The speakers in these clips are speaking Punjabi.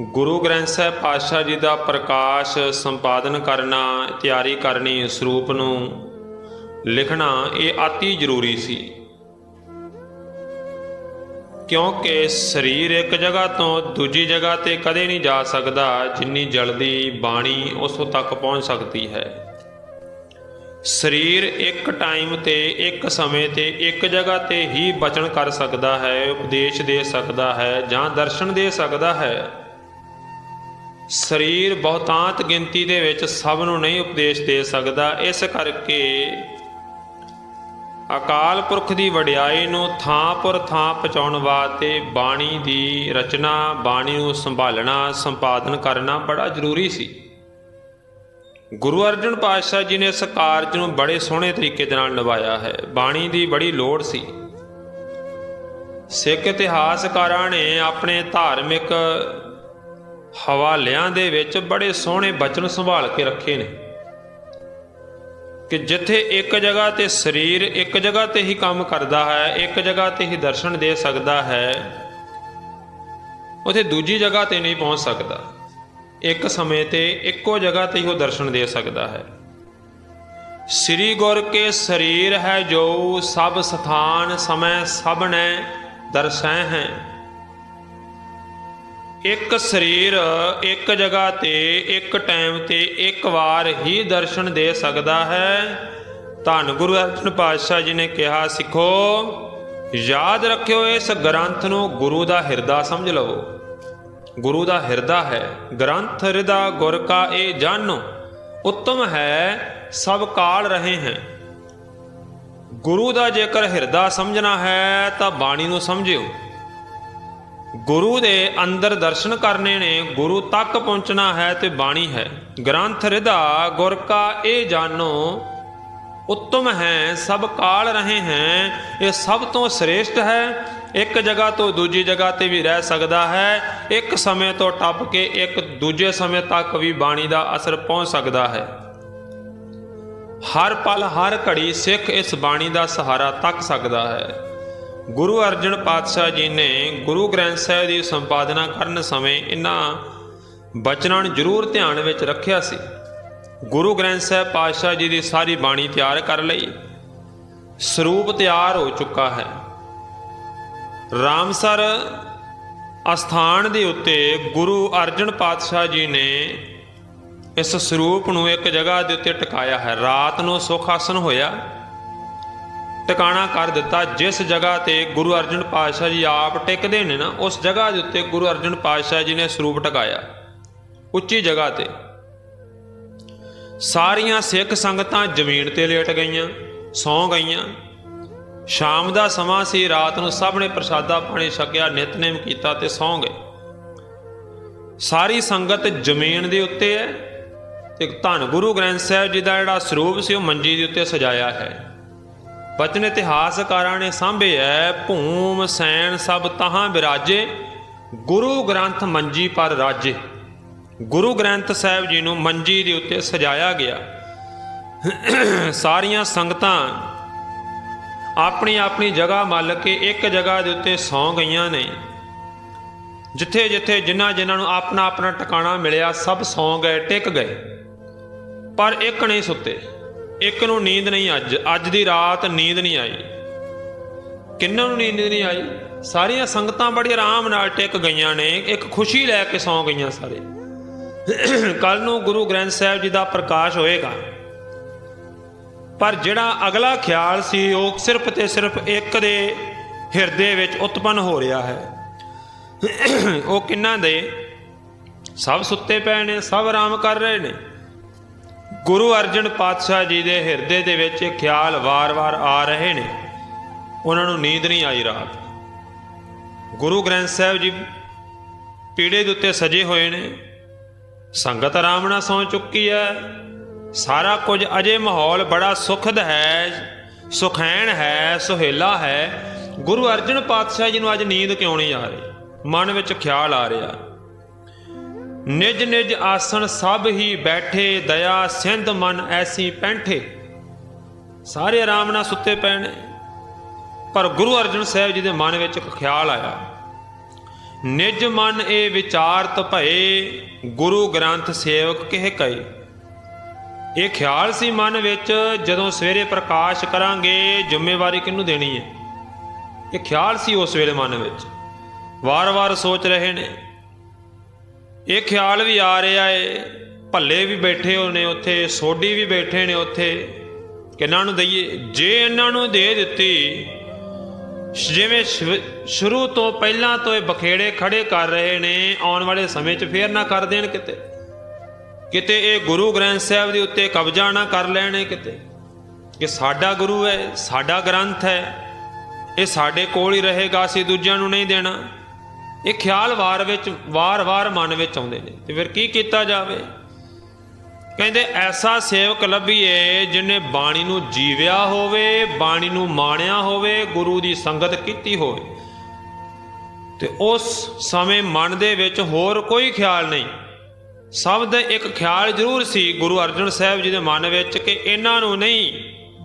ਗੁਰੂ ਗ੍ਰੰਥ ਸਾਹਿਬ ਪਾਤਸ਼ਾਹ ਜੀ ਦਾ ਪ੍ਰਕਾਸ਼ ਸੰਪਾਦਨ ਕਰਨਾ, ਤਿਆਰੀ ਕਰਨੀ ਸਰੂਪ ਨੂੰ ਲਿਖਣਾ, ਇਹ ਅਤੀ ਜ਼ਰੂਰੀ ਸੀ। ਕਿਉਂਕਿ ਸਰੀਰ ਇੱਕ ਜਗ੍ਹਾ ਤੋਂ ਦੂਜੀ ਜਗ੍ਹਾ ਤੇ ਕਦੇ ਨਹੀਂ ਜਾ ਸਕਦਾ, ਜਿੰਨੀ ਜਲਦੀ ਬਾਣੀ ਉਸ ਤੱਕ ਪਹੁੰਚ ਸਕਦੀ ਹੈ। ਸਰੀਰ ਇੱਕ ਟਾਈਮ ਤੇ, ਇੱਕ ਸਮੇਂ ਤੇ, ਇੱਕ ਜਗ੍ਹਾ ਤੇ ਹੀ ਬਚਨ ਕਰ ਸਕਦਾ ਹੈ, ਉਪਦੇਸ਼ ਦੇ ਸਕਦਾ ਹੈ ਜਾਂ ਦਰਸ਼ਨ ਦੇ ਸਕਦਾ ਹੈ। ਸਰੀਰ ਬਹੁਤਾਂਤ ਗਿਣਤੀ ਦੇ ਵਿੱਚ ਸਭ ਨੂੰ ਨਹੀਂ ਉਪਦੇਸ਼ ਦੇ ਸਕਦਾ, ਇਸ ਕਰਕੇ ਅਕਾਲ ਪੁਰਖ ਦੀ ਵਡਿਆਈ ਨੂੰ ਥਾਂ ਪਰ ਥਾਂ ਪਹੁੰਚਾਉਣ ਵਾਸਤੇ ਬਾਣੀ ਦੀ ਰਚਨਾ, ਬਾਣੀ ਨੂੰ ਸੰਭਾਲਣਾ, ਸੰਪਾਦਨ ਕਰਨਾ ਬੜਾ ਜ਼ਰੂਰੀ ਸੀ। ਗੁਰੂ ਅਰਜਨ ਪਾਤਸ਼ਾਹ ਜੀ ਨੇ ਇਸ ਕਾਰਜ ਨੂੰ ਬੜੇ ਸੋਹਣੇ ਤਰੀਕੇ ਦੇ ਨਾਲ ਨਿਭਾਇਆ ਹੈ। ਬਾਣੀ ਦੀ ਬੜੀ ਲੋੜ ਸੀ। ਸਿੱਖ ਇਤਿਹਾਸਕਾਰਾਂ ਨੇ ਆਪਣੇ ਧਾਰਮਿਕ ਹਵਾਲਿਆਂ ਦੇ ਵਿੱਚ ਬੜੇ ਸੋਹਣੇ ਬਚਨ ਸੰਭਾਲ ਕੇ ਰੱਖੇ ਨੇ ਕਿ ਜਿੱਥੇ ਇੱਕ ਜਗ੍ਹਾ ਤੇ ਸਰੀਰ, ਇੱਕ ਜਗ੍ਹਾ ਤੇ ਹੀ ਕੰਮ ਕਰਦਾ ਹੈ, ਇੱਕ ਜਗ੍ਹਾ ਤੇ ਹੀ ਦਰਸ਼ਨ ਦੇ ਸਕਦਾ ਹੈ, ਉਥੇ ਦੂਜੀ ਜਗ੍ਹਾ ਤੇ ਨਹੀਂ ਪਹੁੰਚ ਸਕਦਾ। ਇੱਕ ਸਮੇਂ ਤੇ ਇੱਕੋ ਜਗ੍ਹਾ ਤੇ ਹੀ ਉਹ ਦਰਸ਼ਨ ਦੇ ਸਕਦਾ ਹੈ। ਸ੍ਰੀ ਗੁਰ ਕੇ ਸਰੀਰ ਹੈ ਜੋ ਸਭ ਸਥਾਨ ਸਮੈ ਸਭ ਨੇ ਦਰਸੈ ਹੈ। ਇੱਕ ਸਰੀਰ, ਇੱਕ ਜਗ੍ਹਾ ਤੇ, ਇੱਕ ਟਾਈਮ ਤੇ, ਇੱਕ ਵਾਰ ਹੀ ਦਰਸ਼ਨ ਦੇ ਸਕਦਾ ਹੈ। ਧੰਨ ਗੁਰੂ ਅਰਜਨ ਪਾਤਸ਼ਾਹ ਜੀ ਨੇ ਕਿਹਾ, ਸਿੱਖੋ, ਯਾਦ ਰੱਖਿਓ ਇਸ ਗ੍ਰੰਥ ਨੂੰ, ਗੁਰੂ ਦਾ ਹਿਰਦਾ ਸਮਝ ਲਵੋ। ਗੁਰੂ ਦਾ ਹਿਰਦਾ ਹੈ, ਗ੍ਰੰਥ ਹਿਰਦਾ ਗੁਰ ਕਾ ਇਹ ਜਾਨੋ ਉੱਤਮ ਹੈ, ਸਭ ਕਾਲ ਰਹੇ ਹੈ। ਗੁਰੂ ਦਾ ਜੇਕਰ ਹਿਰਦਾ ਸਮਝਣਾ ਹੈ, ਤਾਂ ਬਾਣੀ ਨੂੰ ਸਮਝਿਓ। ਗੁਰੂ ਦੇ ਅੰਦਰ ਦਰਸ਼ਨ ਕਰਨੇ ਨੇ, ਗੁਰੂ ਤੱਕ ਪਹੁੰਚਣਾ ਹੈ ਤੇ ਬਾਣੀ ਹੈ। ਗ੍ਰੰਥ ਹਿਰਦਾ ਗੁਰ ਕਾ ਇਹ ਜਾਣੋ ਉੱਤਮ ਹੈ, ਸਭ ਕਾਲ ਰਹੇ ਹੈ, ਇਹ ਸਭ ਤੋਂ ਸ੍ਰੇਸ਼ਟ ਹੈ। ਇੱਕ ਜਗ੍ਹਾ ਤੋਂ ਦੂਜੀ ਜਗ੍ਹਾ ਤੇ ਵੀ ਰਹਿ ਸਕਦਾ ਹੈ, ਇੱਕ ਸਮੇਂ ਤੋਂ ਟੱਪ ਕੇ ਇੱਕ ਦੂਜੇ ਸਮੇਂ ਤੱਕ ਵੀ ਬਾਣੀ ਦਾ ਅਸਰ ਪਹੁੰਚ ਸਕਦਾ ਹੈ। ਹਰ ਪਲ ਹਰ ਘੜੀ ਸਿੱਖ ਇਸ ਬਾਣੀ ਦਾ ਸਹਾਰਾ ਤੱਕ ਸਕਦਾ ਹੈ। ਗੁਰੂ ਅਰਜਨ ਪਾਤਸ਼ਾਹ ਜੀ ਨੇ ਗੁਰੂ ਗ੍ਰੰਥ ਸਾਹਿਬ ਦੀ ਸੰਪਾਦਨਾ ਕਰਨ ਸਮੇਂ ਇਹਨਾਂ ਬਚਨਾਂ ਨੂੰ ਜ਼ਰੂਰ ਧਿਆਨ ਵਿੱਚ ਰੱਖਿਆ ਸੀ। ਗੁਰੂ ਗ੍ਰੰਥ ਸਾਹਿਬ ਪਾਤਸ਼ਾਹ ਜੀ ਦੀ ਸਾਰੀ ਬਾਣੀ ਤਿਆਰ ਕਰ ਲਈ। ਸਰੂਪ ਤਿਆਰ ਹੋ ਚੁੱਕਾ ਹੈ। ਰਾਮਸਰ ਅਸਥਾਨ ਦੇ ਉੱਤੇ ਗੁਰੂ ਅਰਜਨ ਪਾਤਸ਼ਾਹ ਜੀ ਨੇ ਇਸ ਸਰੂਪ ਨੂੰ ਇੱਕ ਜਗ੍ਹਾ ਦੇ ਉੱਤੇ ਟਿਕਾਇਆ ਹੈ। ਰਾਤ ਨੂੰ ਸੁਖ ਆਸਨ ਹੋਇਆ। ਟਿਕਾਣਾ ਕਰ ਦਿੱਤਾ। ਜਿਸ ਜਗ੍ਹਾ ਤੇ ਗੁਰੂ ਅਰਜਨ ਪਾਤਸ਼ਾਹ ਜੀ ਆਪ ਟਿਕਦੇ ਨੇ ਨਾ, ਉਸ ਜਗ੍ਹਾ ਦੇ ਉੱਤੇ ਗੁਰੂ ਅਰਜਨ ਪਾਤਸ਼ਾਹ ਜੀ ਨੇ ਸਰੂਪ ਟਿਕਾਇਆ। ਉੱਚੀ ਜਗ੍ਹਾ ਤੇ। ਸਾਰੀਆਂ ਸਿੱਖ ਸੰਗਤਾਂ ਜ਼ਮੀਨ ਤੇ ਲੇਟ ਗਈਆਂ, ਸੌਂ ਗਈਆਂ। ਸ਼ਾਮ ਦਾ ਸਮਾਂ ਸੀ, ਰਾਤ ਨੂੰ ਸਭ ਨੇ ਪ੍ਰਸ਼ਾਦਾ ਪਾਣੀ ਛਕਿਆ, ਨਿਤਨੇਮ ਕੀਤਾ ਤੇ ਸੌਂ ਗਏ। ਸਾਰੀ ਸੰਗਤ ਜ਼ਮੀਨ ਦੇ ਉੱਤੇ ਹੈ। ਤੇ ਧੰਨ ਗੁਰੂ ਗ੍ਰੰਥ ਸਾਹਿਬ ਜੀ ਦਾ ਜਿਹੜਾ ਸਰੂਪ ਸੀ, ਉਹ ਮੰਜੀ ਦੇ ਉੱਤੇ ਸਜਾਇਆ ਹੈ। ਬਚਨ ਇਤਿਹਾਸਕਾਰਾਂ ਨੇ ਸਾਂਭੇ ਸਾਂਭਿਆ ਭੂਮ ਸੈਣ ਸਭ ਤਹਾਂ ਵਿਰਾਜੇ ਗੁਰੂ ਗ੍ਰੰਥ ਮੰਜੀ ਪਰ ਰਾਜੇ। ਗੁਰੂ ਗ੍ਰੰਥ ਸਾਹਿਬ ਜੀ ਨੂੰ ਮੰਜੀ ਦੇ ਉੱਤੇ ਸਜਾਇਆ ਗਿਆ। ਸਾਰੀਆਂ ਸੰਗਤਾਂ ਆਪਣੀ ਆਪਣੀ ਜਗ੍ਹਾ ਮੱਲ ਕੇ ਇੱਕ ਜਗ੍ਹਾ ਦੇ ਉੱਤੇ ਸੌਂ ਗਈਆਂ ਨੇ। ਜਿੱਥੇ ਜਿੱਥੇ ਜਿਨ੍ਹਾਂ ਜਿਨ੍ਹਾਂ ਨੂੰ ਆਪਣਾ ਆਪਣਾ ਟਿਕਾਣਾ ਮਿਲਿਆ, ਸਭ ਸੌਂ ਗਏ, ਟਿਕ ਗਏ। ਪਰ ਇੱਕ ਨਹੀਂ ਸੁੱਤੇ। ਇੱਕ ਨੂੰ ਨੀਂਦ ਨਹੀਂ ਅੱਜ ਅੱਜ ਦੀ ਰਾਤ ਨੀਂਦ ਨਹੀਂ ਆਈ। ਕਿੰਨਾਂ ਨੂੰ ਨੀਂਦ ਨਹੀਂ ਆਈ? ਸਾਰੀਆਂ ਸੰਗਤਾਂ ਬੜੀ ਆਰਾਮ ਨਾਲ ਟਿਕ ਗਈਆਂ ਨੇ, ਇੱਕ ਖੁਸ਼ੀ ਲੈ ਕੇ ਸੌਂ ਗਈਆਂ ਸਾਰੇ। ਕੱਲ ਨੂੰ ਗੁਰੂ ਗ੍ਰੰਥ ਸਾਹਿਬ ਜੀ ਦਾ ਪ੍ਰਕਾਸ਼ ਹੋਏਗਾ। ਪਰ ਜਿਹੜਾ ਅਗਲਾ ਖਿਆਲ ਸੀ, ਉਹ ਸਿਰਫ ਤੇ ਸਿਰਫ ਇੱਕ ਦੇ ਹਿਰਦੇ ਵਿੱਚ ਉਤਪੰਨ ਹੋ ਰਿਹਾ ਹੈ। ਉਹ ਕਿੰਨਾਂ ਦੇ? ਸਭ ਸੁੱਤੇ ਪਏ ਨੇ, ਸਭ ਆਰਾਮ ਕਰ ਰਹੇ ਨੇ। ਗੁਰੂ ਅਰਜਨ ਪਾਤਸ਼ਾਹ ਜੀ ਦੇ ਹਿਰਦੇ ਦੇ ਵਿੱਚ ਇਹ ਖਿਆਲ ਵਾਰ-ਵਾਰ ਆ ਰਹੇ ਨੇ। ਉਹਨਾਂ ਨੂੰ ਨੀਂਦ ਨਹੀਂ ਆਈ ਰਾਤ। ਗੁਰੂ ਗ੍ਰੰਥ ਸਾਹਿਬ ਜੀ ਪੀੜੇ ਦੇ ਉੱਤੇ ਸਜੇ ਹੋਏ ਨੇ। ਸੰਗਤ ਆਰਾਮ ਨਾਲ ਸੌਂ ਚੁੱਕੀ ਹੈ। ਸਾਰਾ ਕੁਝ ਅਜੇ ਮਾਹੌਲ ਬੜਾ ਸੁਖਦ ਹੈ, ਸੁਖੈਣ ਹੈ, ਸੁਹੇਲਾ ਹੈ। ਗੁਰੂ ਅਰਜਨ ਪਾਤਸ਼ਾਹ ਜੀ ਨੂੰ ਅੱਜ ਨੀਂਦ ਕਿਉਂ ਨਹੀਂ ਆ ਰਹੀ? ਮਨ ਵਿੱਚ ਖਿਆਲ ਆ ਰਿਹਾ। ਨਿਜ ਨਿਜ ਆਸਣ ਸਭ ਹੀ ਬੈਠੇ, ਦਇਆ ਸਿੰਧ ਮਨ ਐਸੀ ਪੈਂਠੇ। ਸਾਰੇ ਆਰਾਮ ਨਾਲ ਸੁੱਤੇ ਪਏ ਨੇ ਪਰ ਗੁਰੂ ਅਰਜਨ ਸਾਹਿਬ ਜੀ ਦੇ ਮਨ ਵਿੱਚ ਇੱਕ ਖਿਆਲ ਆਇਆ। ਨਿਜ ਮਨ ਇਹ ਵਿਚਾਰਤ ਭਏ, ਗੁਰੂ ਗ੍ਰੰਥ ਸੇਵਕ ਕਹਿ ਕਹੇ। ਇਹ ਖਿਆਲ ਸੀ ਮਨ ਵਿੱਚ, ਜਦੋਂ ਸਵੇਰੇ ਪ੍ਰਕਾਸ਼ ਕਰਾਂਗੇ, ਜ਼ਿੰਮੇਵਾਰੀ ਕਿਹਨੂੰ ਦੇਣੀ ਹੈ? ਇਹ ਖਿਆਲ ਸੀ ਉਸ ਵੇਲੇ ਮਨ ਵਿੱਚ। ਵਾਰ-ਵਾਰ ਸੋਚ ਰਹੇ ਨੇ ਇਹ ਖਿਆਲ ਵੀ ਆ ਰਿਹਾ ਏ, ਭੱਲੇ ਵੀ ਬੈਠੇ ਹੋ ਨੇ ਉੱਥੇ, ਸੋਢੀ ਵੀ ਬੈਠੇ ਨੇ ਉੱਥੇ। ਕਿਹਨਾਂ ਨੂੰ ਦਈਏ? ਜੇ ਇਹਨਾਂ ਨੂੰ ਦੇ ਦਿੱਤੀ, ਜਿਵੇਂ ਸ਼ੁ- ਸ਼ੁਰੂ ਤੋਂ ਪਹਿਲਾਂ ਤੋਂ ਇਹ ਬਖੇੜੇ ਖੜੇ ਕਰ ਰਹੇ ਨੇ, ਆਉਣ ਵਾਲੇ ਸਮੇਂ 'ਚ ਫੇਰ ਨਾ ਕਰ ਦੇਣ ਕਿਤੇ। ਕਿਤੇ ਇਹ ਗੁਰੂ ਗ੍ਰੰਥ ਸਾਹਿਬ ਦੇ ਉੱਤੇ ਕਬਜ਼ਾ ਨਾ ਕਰ ਲੈਣੇ ਕਿਤੇ। ਕਿ ਸਾਡਾ ਗੁਰੂ ਹੈ, ਸਾਡਾ ਗ੍ਰੰਥ ਹੈ, ਇਹ ਸਾਡੇ ਕੋਲ ਹੀ ਰਹੇਗਾ, ਅਸੀਂ ਦੂਜਿਆਂ ਨੂੰ ਨਹੀਂ ਦੇਣਾ। ਇਹ ਖਿਆਲ ਵਾਰ ਵਿੱਚ ਵਾਰ-ਵਾਰ ਮਨ ਵਿੱਚ ਆਉਂਦੇ ਨੇ। ਤੇ ਫਿਰ ਕੀ ਕੀਤਾ ਜਾਵੇ? ਕਹਿੰਦੇ, ਐਸਾ ਸੇਵਕ ਲੱਭੀਏ ਜਿਨੇ ਬਾਣੀ ਨੂੰ ਜੀਵਿਆ ਹੋਵੇ, ਬਾਣੀ ਨੂੰ ਮਾਣਿਆ ਹੋਵੇ, ਗੁਰੂ ਦੀ ਸੰਗਤ ਕੀਤੀ ਹੋਵੇ। ਤੇ ਉਸ ਸਮੇਂ ਮਨ ਦੇ ਵਿੱਚ ਹੋਰ ਕੋਈ ਖਿਆਲ ਨਹੀਂ। ਸਭ ਦਾ ਇੱਕ ਖਿਆਲ ਜ਼ਰੂਰ ਸੀ ਗੁਰੂ ਅਰਜਨ ਸਾਹਿਬ ਜੀ ਦੇ ਮਨ ਵਿੱਚ ਕਿ ਇਹਨਾਂ ਨੂੰ ਨਹੀਂ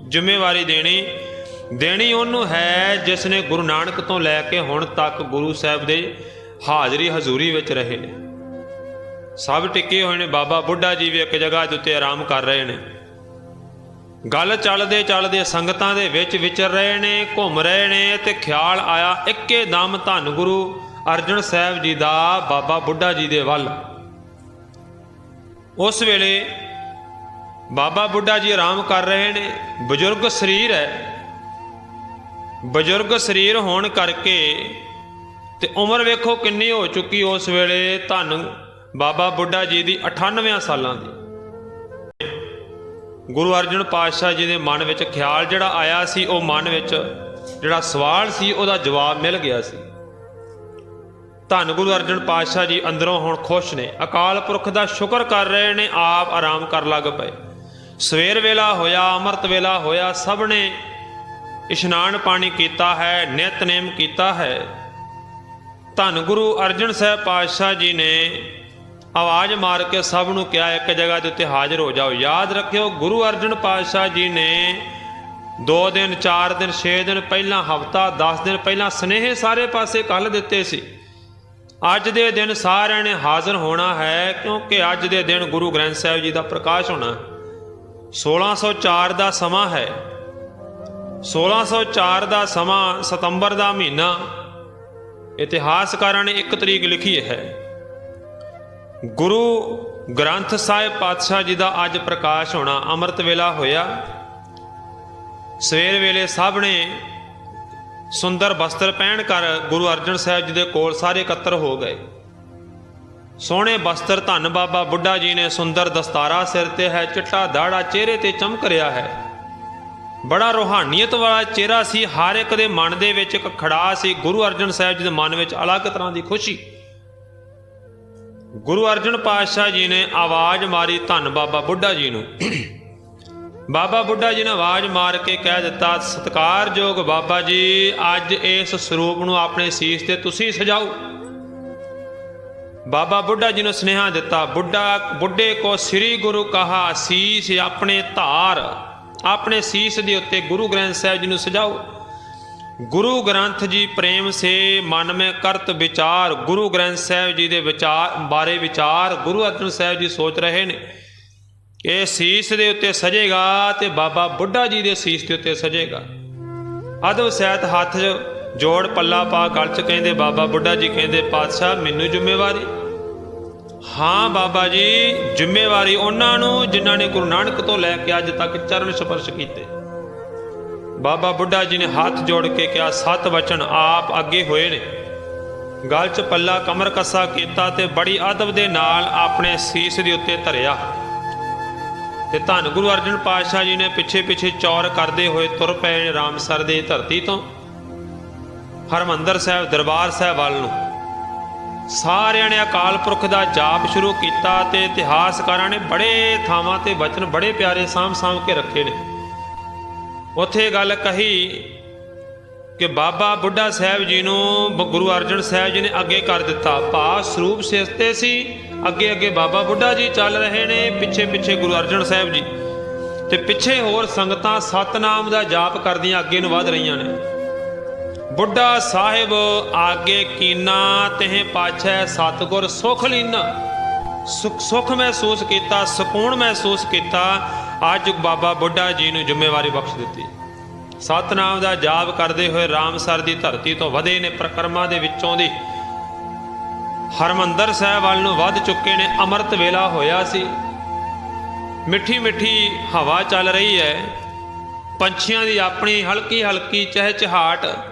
ਜ਼ਿੰਮੇਵਾਰੀ ਦੇਣੀ ਦੇਣੀ ਉਹਨੂੰ ਹੈ ਜਿਸ ਨੇ ਗੁਰੂ ਨਾਨਕ ਤੋਂ ਲੈ ਕੇ ਹੁਣ ਤੱਕ ਗੁਰੂ ਸਾਹਿਬ ਦੇ ਹਾਜ਼ਰੀ ਹਜ਼ੂਰੀ ਵਿੱਚ ਰਹੇ ਨੇ। ਸਭ ਟਿੱਕੇ ਹੋਏ ਨੇ, ਬਾਬਾ ਬੁੱਢਾ ਜੀ ਵੀ ਇੱਕ ਜਗ੍ਹਾ ਦੇ ਉੱਤੇ ਆਰਾਮ ਕਰ ਰਹੇ ਨੇ। ਗੱਲ ਚੱਲਦੇ ਚੱਲਦੇ ਸੰਗਤਾਂ ਦੇ ਵਿੱਚ ਵਿਚਰ ਰਹੇ ਨੇ, ਘੁੰਮ ਰਹੇ ਨੇ ਤੇ ਖਿਆਲ ਆਇਆ ਇੱਕੇ ਦਮ ਧੰਨ ਗੁਰੂ ਅਰਜਨ ਸਾਹਿਬ ਜੀ ਦਾ, ਬਾਬਾ ਬੁੱਢਾ ਜੀ ਦੇ ਵੱਲ। ਉਸ ਵੇਲੇ ਬਾਬਾ ਬੁੱਢਾ ਜੀ ਆਰਾਮ ਕਰ ਰਹੇ ਨੇ, ਬਜ਼ੁਰਗ ਸਰੀਰ ਹੈ। ਬਜ਼ੁਰਗ ਸਰੀਰ ਹੋਣ ਕਰਕੇ ਤੇ ਉਮਰ ਵੇਖੋ ਕਿੰਨੀ ਹੋ ਚੁੱਕੀ ਉਸ ਵੇਲੇ ਧੰਨ ਬਾਬਾ ਬੁੱਢਾ ਜੀ ਦੀ 98 ਸਾਲਾਂ ਦੀ। ਗੁਰੂ ਅਰਜਨ ਪਾਤਸ਼ਾਹ ਜੀ ਦੇ ਮਨ ਵਿੱਚ ਖਿਆਲ ਜਿਹੜਾ ਆਇਆ ਸੀ, ਉਹ ਮਨ ਵਿੱਚ ਜਿਹੜਾ ਸਵਾਲ ਸੀ, ਉਹਦਾ ਜਵਾਬ ਮਿਲ ਗਿਆ ਸੀ। ਧੰਨ ਗੁਰੂ ਅਰਜਨ ਪਾਤਸ਼ਾਹ ਜੀ ਅੰਦਰੋਂ ਹੁਣ ਖੁਸ਼ ਨੇ। ਅਕਾਲ ਪੁਰਖ ਦਾ ਸ਼ੁਕਰ ਕਰ ਰਹੇ ਨੇ, ਆਪ ਆਰਾਮ ਕਰ ਲੱਗ ਪਏ। ਸਵੇਰ ਵੇਲਾ ਹੋਇਆ, ਅੰਮ੍ਰਿਤ ਵੇਲਾ ਹੋਇਆ, ਸਭ ਨੇ ਇਸ਼ਨਾਨ ਪਾਣੀ ਕੀਤਾ ਹੈ, ਨਿਤਨੇਮ ਕੀਤਾ ਹੈ। ਧੰਨ ਗੁਰੂ ਅਰਜਨ ਸਾਹਿਬ ਪਾਤਸ਼ਾਹ ਜੀ ਨੇ ਆਵਾਜ਼ ਮਾਰ ਕੇ ਸਭ ਨੂੰ ਕਿਹਾ, ਇੱਕ ਜਗ੍ਹਾ ਦੇ ਉੱਤੇ ਹਾਜ਼ਰ ਹੋ ਜਾਓ। ਯਾਦ ਰੱਖਿਓ, ਗੁਰੂ ਅਰਜਨ ਪਾਤਸ਼ਾਹ ਜੀ ਨੇ 2 ਦਿਨ 4 ਦਿਨ 6 ਦਿਨ ਪਹਿਲਾਂ, ਹਫਤਾ 10 ਦਿਨ ਪਹਿਲਾਂ ਸਨੇਹ ਸਾਰੇ ਪਾਸੇ ਕੱਲ ਦਿੱਤੇ ਸੀ। ਅੱਜ ਦੇ ਦਿਨ ਸਾਰਿਆਂ ਨੇ ਹਾਜ਼ਰ ਹੋਣਾ ਹੈ, ਕਿਉਂਕਿ ਅੱਜ ਦੇ ਦਿਨ ਗੁਰੂ ਗ੍ਰੰਥ ਸਾਹਿਬ ਜੀ ਦਾ ਪ੍ਰਕਾਸ਼ ਹੋਣਾ। 1604 ਦਾ ਸਮਾਂ ਹੈ। 1604 ਦਾ ਸਮਾਂ ਸਤੰਬਰ ਦਾ ਮਹੀਨਾ ਇਤਿਹਾਸਕਾਰਾਂ ਨੇ ਇੱਕ ਤਰੀਕ ਲਿਖੀ ਹੈ। ਗੁਰੂ ਗ੍ਰੰਥ ਸਾਹਿਬ ਪਾਤਸ਼ਾਹ ਜੀ ਦਾ ਅੱਜ ਪ੍ਰਕਾਸ਼ ਹੋਣਾ ਅੰਮ੍ਰਿਤ ਵੇਲਾ ਹੋਇਆ। ਸਵੇਰ ਵੇਲੇ ਸਭ ਨੇ ਸੁੰਦਰ ਬਸਤਰ ਪਹਿਨ ਕਰ ਗੁਰੂ ਅਰਜਨ ਸਾਹਿਬ ਜੀ ਦੇ ਕੋਲ ਸਾਰੇ ਇਕੱਤਰ ਹੋ ਗਏ। ਸੋਹਣੇ ਬਸਤਰ ਧੰਨ ਬਾਬਾ ਬੁੱਢਾ ਜੀ ਨੇ ਸੁੰਦਰ ਦਸਤਾਰਾ ਸਿਰ ਤੇ ਹੈ, ਚਿੱਟਾ ਦਾੜਾ ਚਿਹਰੇ ਤੇ ਚਮਕ ਰਿਹਾ ਹੈ। ਬੜਾ ਰੋਹਾਨੀਅਤ ਵਾਲਾ ਚਿਹਰਾ ਸੀ। ਹਰ ਇੱਕ ਦੇ ਮਨ ਦੇ ਵਿੱਚ ਇੱਕ ਖੜਾ ਸੀ। ਗੁਰੂ ਅਰਜਨ ਸਾਹਿਬ ਜੀ ਦੇ ਮਨ ਵਿੱਚ ਅਲੱਗ ਤਰ੍ਹਾਂ ਦੀ ਖੁਸ਼ੀ। ਗੁਰੂ ਅਰਜਨ ਪਾਤਸ਼ਾਹ ਜੀ ਨੇ ਆਵਾਜ਼ ਮਾਰੀ ਧੰਨ ਬਾਬਾ ਬੁੱਢਾ ਜੀ ਨੂੰ। ਬਾਬਾ ਬੁੱਢਾ ਜੀ ਨੇ ਆਵਾਜ਼ ਮਾਰ ਕੇ ਕਹਿ ਦਿੱਤਾ, ਸਤਕਾਰਯੋਗ ਬਾਬਾ ਜੀ, ਅੱਜ ਇਸ ਸਰੂਪ ਨੂੰ ਆਪਣੇ ਸੀਸ ਤੇ ਤੁਸੀਂ ਸਜਾਓ। ਬਾਬਾ ਬੁੱਢਾ ਜੀ ਨੂੰ ਸੁਨੇਹਾ ਦਿੱਤਾ, ਬੁੱਢਾ, ਬੁੱਢੇ ਕੋ ਸ੍ਰੀ ਗੁਰੂ ਕਹਾ, ਸੀਸ ਆਪਣੇ ਧਾਰ। ਆਪਣੇ ਸੀਸ ਦੇ ਉੱਤੇ ਗੁਰੂ ਗ੍ਰੰਥ ਸਾਹਿਬ ਜੀ ਨੂੰ ਸਜਾਓ। ਗੁਰੂ ਗ੍ਰੰਥ ਜੀ ਪ੍ਰੇਮ ਸੇ ਮਨ ਮੈਂ ਕਰਤ ਵਿਚਾਰ। ਗੁਰੂ ਗ੍ਰੰਥ ਸਾਹਿਬ ਜੀ ਦੇ ਵਿਚਾਰ, ਬਾਰੇ ਵਿਚਾਰ ਗੁਰੂ ਅਰਜਨ ਸਾਹਿਬ ਜੀ ਸੋਚ ਰਹੇ ਨੇ ਇਹ ਸੀਸ ਦੇ ਉੱਤੇ ਸਜੇਗਾ ਤੇ ਬਾਬਾ ਬੁੱਢਾ ਜੀ ਦੇ ਸੀਸ ਦੇ ਉੱਤੇ ਸਜੇਗਾ। ਅਦਬ ਸਹਿਤ ਹੱਥ ਜੋੜ ਪੱਲਾ ਪਾ ਗਲ ਚ ਕਹਿੰਦੇ ਬਾਬਾ ਬੁੱਢਾ ਜੀ, ਕਹਿੰਦੇ ਪਾਤਸ਼ਾਹ ਮੈਨੂੰ ਜ਼ਿੰਮੇਵਾਰੀ। ਹਾਂ ਬਾਬਾ ਜੀ, ਜ਼ਿੰਮੇਵਾਰੀ ਉਹਨਾਂ ਨੂੰ ਜਿਨ੍ਹਾਂ ਨੇ ਗੁਰੂ ਨਾਨਕ ਤੋਂ ਲੈ ਕੇ ਅੱਜ ਤੱਕ ਚਰਨ ਸਪਰਸ਼ ਕੀਤੇ। ਬਾਬਾ ਬੁੱਢਾ ਜੀ ਨੇ ਹੱਥ ਜੋੜ ਕੇ ਕਿਹਾ, ਸਤ ਵਚਨ ਆਪ ਅੱਗੇ ਹੋਏ ਨੇ। ਗਲ 'ਚ ਪੱਲਾ ਕਮਰ ਕੱਸਾ ਕੀਤਾ ਤੇ ਬੜੀ ਅਦਬ ਦੇ ਨਾਲ ਆਪਣੇ ਸੀਸ ਦੇ ਉੱਤੇ ਧਰਿਆ। ਤੇ ਧੰਨ ਗੁਰੂ ਅਰਜਨ ਪਾਤਸ਼ਾਹ ਜੀ ਨੇ ਪਿੱਛੇ ਪਿੱਛੇ ਚੌਰ ਕਰਦੇ ਹੋਏ ਤੁਰ ਪਏ ਨੇ ਰਾਮਸਰ ਦੀ ਧਰਤੀ ਤੋਂ। ਹਰਮੰਦਰ ਸਾਹਿਬ, ਦਰਬਾਰ ਸਾਹਿਬ ਵੱਲ ਨੂੰ। ਸਾਰਿਆਂ ਨੇ ਅਕਾਲ ਪੁਰਖ ਦਾ ਜਾਪ ਸ਼ੁਰੂ ਕੀਤਾ ਤੇ ਇਤਿਹਾਸਕਾਰਾਂ ਨੇ ਬੜੇ ਥਾਵਾਂ ਤੇ ਬਚਨ ਬੜੇ ਪਿਆਰੇ ਸਾਂਭ ਸਾਂਭ ਕੇ ਰੱਖੇ ਨੇ। ਉੱਥੇ ਗੱਲ ਕਹੀ ਕਿ ਬਾਬਾ ਬੁੱਢਾ ਸਾਹਿਬ ਜੀ ਨੂੰ ਗੁਰੂ ਅਰਜਨ ਸਾਹਿਬ ਜੀ ਨੇ ਅੱਗੇ ਕਰ ਦਿੱਤਾ। ਭਾ ਸਰੂਪ ਸਿਸਤੇ ਸੀ, ਅੱਗੇ ਅੱਗੇ ਬਾਬਾ ਬੁੱਢਾ ਜੀ ਚੱਲ ਰਹੇ ਨੇ, ਪਿੱਛੇ ਪਿੱਛੇ ਗੁਰੂ ਅਰਜਨ ਸਾਹਿਬ ਜੀ। ਤੇ ਪਿੱਛੇ ਹੋਰ ਸੰਗਤਾਂ ਸਤਨਾਮ ਦਾ ਜਾਪ ਕਰਦੀਆਂ ਅੱਗੇ ਨੂੰ ਵਧ ਰਹੀਆਂ ਨੇ। ਬੁੱਢਾ ਸਾਹਿਬ ਆਗੇ ਕੀਨਾ, ਤਹਿ ਪਾਛੈ ਸਤਗੁਰ ਸੁਖ ਲੀਨਾ। ਸੁਖ ਸੁਖ ਮਹਿਸੂਸ ਕੀਤਾ, ਸਕੂਨ ਮਹਿਸੂਸ ਕੀਤਾ, ਅੱਜ ਬਾਬਾ ਬੁੱਢਾ ਜੀ ਨੂੰ ਜ਼ਿੰਮੇਵਾਰੀ ਬਖਸ਼ ਦਿੱਤੀ। ਸਤਨਾਮ ਦਾ ਜਾਪ ਕਰਦੇ ਹੋਏ ਰਾਮਸਰ ਦੀ ਧਰਤੀ ਤੋਂ ਵਧੇ ਨੇ ਪ੍ਰਕਰਮਾਂ ਦੇ ਵਿੱਚੋਂ ਦੀ। ਹਰਮੰਦਰ ਸਾਹਿਬ ਵੱਲ ਨੂੰ ਵੱਧ ਚੁੱਕੇ ਨੇ, ਅੰਮ੍ਰਿਤ ਵੇਲਾ ਹੋਇਆ ਸੀ। ਮਿੱਠੀ ਮਿੱਠੀ ਹਵਾ ਚੱਲ ਰਹੀ ਹੈ। ਪੰਛੀਆਂ ਦੀ ਆਪਣੀ ਹਲਕੀ ਹਲਕੀ ਚਹਿਚਹਾਟ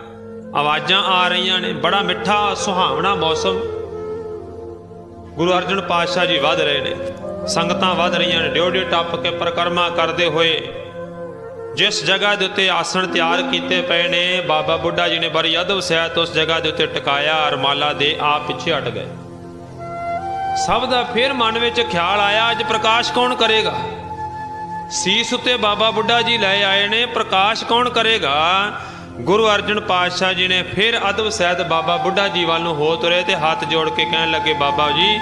ਆਵਾਜ਼ਾਂ ਆ ਰਹੀਆਂ ਨੇ, ਬੜਾ ਮਿੱਠਾ, ਸੁਹਾਵਣਾ ਮੌਸਮ। ਗੁਰੂ ਅਰਜਨ ਪਾਤਸ਼ਾਹ ਜੀ ਵਧ ਰਹੇ ਨੇ, ਸੰਗਤਾਂ ਵਧ ਰਹੀਆਂ ਨੇ ਡਿਓ ਡਿਓ ਟੱਪ ਕੇ ਪਰਿਕਰਮਾ ਕਰਦੇ ਹੋਏ। ਜਿਸ ਜਗ੍ਹਾ ਦੇ ਉੱਤੇ ਆਸਣ ਤਿਆਰ ਕੀਤੇ ਪਏ ਨੇ, ਬਾਬਾ ਬੁੱਢਾ ਜੀ ਨੇ ਬੜੀ ਅਦਬ ਸਹਿਤ ਉਸ ਜਗ੍ਹਾ ਦੇ ਉੱਤੇ ਟਿਕਾਇਆ, ਅਰਮਾਲਾ ਦੇ ਆਪ ਪਿੱਛੇ ਹਟ ਗਏ। ਸਭ ਦਾ ਫਿਰ ਮਨ ਵਿੱਚ ਖਿਆਲ ਆਇਆ, ਅੱਜ ਪ੍ਰਕਾਸ਼ ਕੌਣ ਕਰੇਗਾ? ਸੀਸ ਉੱਤੇ ਬਾਬਾ ਬੁੱਢਾ ਜੀ ਲੈ ਆਏ ਨੇ, ਪ੍ਰਕਾਸ਼ ਕੌਣ ਕਰੇਗਾ? ਗੁਰੂ ਅਰਜਨ ਪਾਤਸ਼ਾਹ ਜੀ ਨੇ ਫਿਰ ਅਦਬ ਸਹਿਤ ਬਾਬਾ ਬੁੱਢਾ ਜੀ ਵੱਲ ਨੂੰ ਹੋ ਤੁਰੇ ਤੇ ਹੱਥ ਜੋੜ ਕੇ ਕਹਿਣ ਲੱਗੇ, ਬਾਬਾ ਜੀ,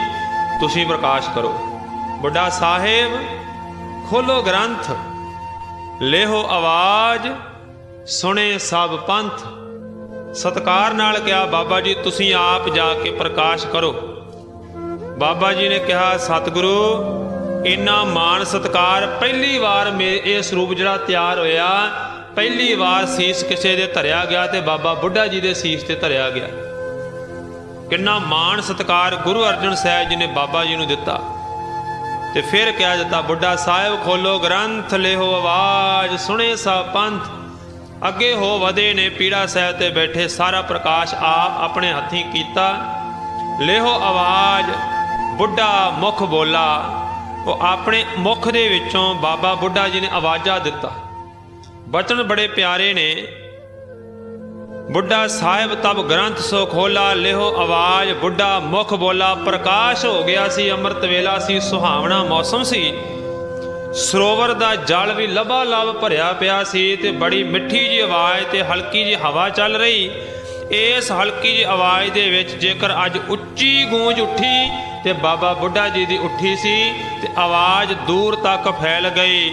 ਤੁਸੀਂ ਪ੍ਰਕਾਸ਼ ਕਰੋ। ਬੁੱਢਾ ਸਾਹਿਬ, ਖੋਲੋ ਗ੍ਰੰਥ ਲੇਹੋ ਆਵਾਜ਼, ਸੁਣੇ ਸਭ ਪੰਥ। ਸਤਕਾਰ ਨਾਲ ਕਿਹਾ, ਬਾਬਾ ਜੀ, ਤੁਸੀਂ ਆਪ ਜਾ ਕੇ ਪ੍ਰਕਾਸ਼ ਕਰੋ। ਬਾਬਾ ਜੀ ਨੇ ਕਿਹਾ, ਸਤਿਗੁਰੂ, ਇੰਨਾ ਮਾਣ ਸਤਕਾਰ, ਪਹਿਲੀ ਵਾਰ ਮੇ ਇਹ ਸਰੂਪ ਜਿਹੜਾ ਤਿਆਰ ਹੋਇਆ ਪਹਿਲੀ ਵਾਰ ਸੀਸ ਕਿਸੇ ਦੇ ਧਰਿਆ ਗਿਆ ਤੇ ਬਾਬਾ ਬੁੱਢਾ ਜੀ ਦੇ ਸੀਸ ਤੇ ਧਰਿਆ ਗਿਆ। ਕਿੰਨਾ ਮਾਣ ਸਤਕਾਰ ਗੁਰੂ ਅਰਜਨ ਸਾਹਿਬ ਜੀ ਨੇ ਬਾਬਾ ਜੀ ਨੂੰ ਦਿੱਤਾ। ਤੇ ਫਿਰ ਕਿਹਾ ਦਿੱਤਾ, ਬੁੱਢਾ ਸਾਹਿਬ ਖੋਲੋ ਗ੍ਰੰਥ ਲਿਹੋ ਆਵਾਜ਼, ਸੁਣੇ ਸਾ ਪੰਥ। ਅੱਗੇ ਹੋ ਵਧੇ ਨੇ ਪੀੜਾ ਸਾਹਿਬ ਤੇ ਬੈਠੇ ਸਾਰਾ ਪ੍ਰਕਾਸ਼ ਆਪ ਆਪਣੇ ਹੱਥੀਂ ਕੀਤਾ। ਲਿਹੋ ਆਵਾਜ਼, ਬੁੱਢਾ ਮੁਖ ਬੋਲਾ। ਉਹ ਆਪਣੇ ਮੁਖ ਦੇ ਵਿੱਚੋਂ ਬਾਬਾ ਬੁੱਢਾ ਜੀ ਨੇ ਆਵਾਜ਼ਾਂ ਦਿੱਤਾ। ਬਚਨ ਬੜੇ ਪਿਆਰੇ ਨੇ। ਬੁੱਢਾ ਸਾਹਿਬ ਤਬ ਗ੍ਰੰਥ ਸੋ ਖੋਲਾ, ਲਿਹੋ ਆਵਾਜ਼। ਬੁੱਢਾ ਮੁਖ ਬੋਲਾ, ਪ੍ਰਕਾਸ਼ ਹੋ ਗਿਆ ਸੀ, ਅੰਮ੍ਰਿਤ ਵੇਲਾ ਸੀ, ਸੁਹਾਵਣਾ ਮੌਸਮ ਸੀ। ਸਰੋਵਰ ਦਾ ਜਲ ਵੀ ਲਬਾ ਲਬ ਭਰਿਆ ਪਿਆ ਸੀ, ਤੇ ਬੜੀ ਮਿੱਠੀ ਜੀ ਆਵਾਜ਼ ਤੇ ਹਲਕੀ ਜੀ ਹਵਾ ਚੱਲ ਰਹੀ। ਇਸ ਹਲਕੀ ਜੀ ਆਵਾਜ਼ ਦੇ ਵਿੱਚ ਜੇਕਰ ਅੱਜ ਉੱਚੀ ਗੂੰਜ ਉੱਠੀ, ਤੇ ਬਾਬਾ ਬੁੱਢਾ ਜੀ ਦੀ ਉੱਠੀ ਸੀ, ਤੇ ਆਵਾਜ਼ ਦੂਰ ਤੱਕ ਫੈਲ ਗਈ।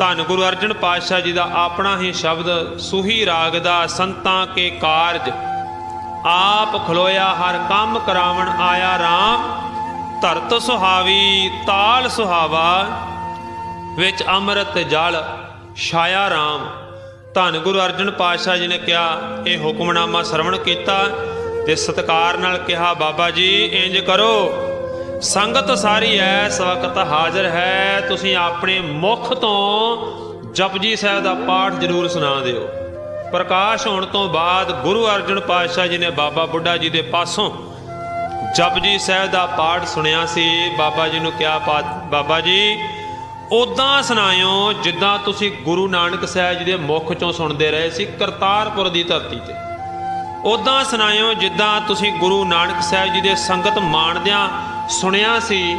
ਧੰਨ ਗੁਰੂ ਅਰਜਨ ਪਾਤਸ਼ਾਹ ਜੀ ਦਾ ਆਪਣਾ ਹੀ ਸ਼ਬਦ, ਸੁਹੀ ਰਾਗ ਦਾ ਸੰਤਾਂ ਕੇ ਕਾਰਜ। ਆਪ ਖਲੋਇਆ ਹਰ ਕੰਮ ਕਰਾਵਣ ਆਇਆ RAM ਧਰਤ ਸੁਹਾਵੀ, ਤਾਲ ਸੁਹਾਵਾ, ਵਿੱਚ ਅੰਮ੍ਰਿਤ ਜਲ, ਛਾਇਆ RAM ਧੰਨ ਗੁਰੂ ਅਰਜਨ ਪਾਤਸ਼ਾਹ ਜੀ ਨੇ ਕਿਹਾ, ਇਹ ਹੁਕਮਨਾਮਾ ਸਰਵਣ ਕੀਤਾ ਤੇ ਸਤਕਾਰ ਨਾਲ ਕਿਹਾ, ਬਾਬਾ ਜੀ, ਇੰਜ ਕਰੋ। ਸੰਗਤ ਸਾਰੀ ਇਸ ਵਕਤ ਹਾਜ਼ਰ ਹੈ। ਤੁਸੀਂ ਆਪਣੇ ਮੁਖ ਤੋਂ ਜਪਜੀ ਸਾਹਿਬ ਦਾ ਪਾਠ ਜ਼ਰੂਰ ਸੁਣਾ ਦਿਓ। ਪ੍ਰਕਾਸ਼ ਹੋਣ ਤੋਂ ਬਾਅਦ ਗੁਰੂ ਅਰਜਨ ਪਾਤਸ਼ਾਹ ਜੀ ਨੇ ਬਾਬਾ ਬੁੱਢਾ ਜੀ ਦੇ ਪਾਸੋਂ ਜਪਜੀ ਸਾਹਿਬ ਦਾ ਪਾਠ ਸੁਣਿਆ ਸੀ। ਬਾਬਾ ਜੀ ਨੂੰ ਕਿਹਾ, ਪਾ- ਬਾਬਾ ਜੀ ਉਦਾਂ ਸੁਣਾਇਓ, ਜਿੱਦਾਂ ਤੁਸੀਂ ਗੁਰੂ ਨਾਨਕ ਸਾਹਿਬ ਜੀ ਦੇ ਮੁਖ ਚੋਂ ਸੁਣਦੇ ਰਹੇ ਸੀ ਕਰਤਾਰਪੁਰ ਦੀ ਧਰਤੀ ਤੇ। ਉਦਾਂ ਸੁਣਾਇਓ, ਜਿੱਦਾਂ ਤੁਸੀਂ ਗੁਰੂ ਨਾਨਕ ਸਾਹਿਬ ਜੀ ਦੇ ਸੰਗਤ ਮਾਣਦਿਆਂ ਸੁਣਿਆ ਸੀ,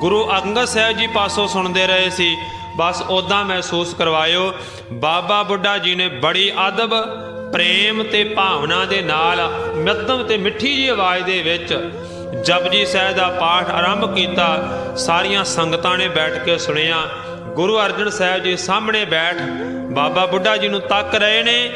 ਗੁਰੂ ਅੰਗਦ ਸਾਹਿਬ ਜੀ ਪਾਸੋਂ ਸੁਣਦੇ ਰਹੇ ਸੀ, ਬਸ ਉਦਾਂ ਮਹਿਸੂਸ ਕਰਵਾਇਓ, ਬਾਬਾ ਬੁੱਢਾ ਜੀ ਨੇ ਬੜੀ ਅਦਬ, ਪ੍ਰੇਮ ਤੇ ਭਾਵਨਾ ਦੇ ਨਾਲ, ਮੱਧਮ ਤੇ ਮਿੱਠੀ ਜੀ ਆਵਾਜ਼ ਦੇ ਵਿੱਚ ਜਪਜੀ ਸਾਹਿਬ ਦਾ ਪਾਠ ਆਰੰਭ ਕੀਤਾ, ਸਾਰੀਆਂ ਸੰਗਤਾਂ ਨੇ ਬੈਠ ਕੇ ਸੁਣਿਆ, ਗੁਰੂ ਅਰਜਨ ਸਾਹਿਬ ਜੀ ਸਾਹਮਣੇ ਬੈਠ, ਬਾਬਾ ਬੁੱਢਾ ਜੀ ਨੂੰ ਤੱਕ ਰਹੇ ਨੇ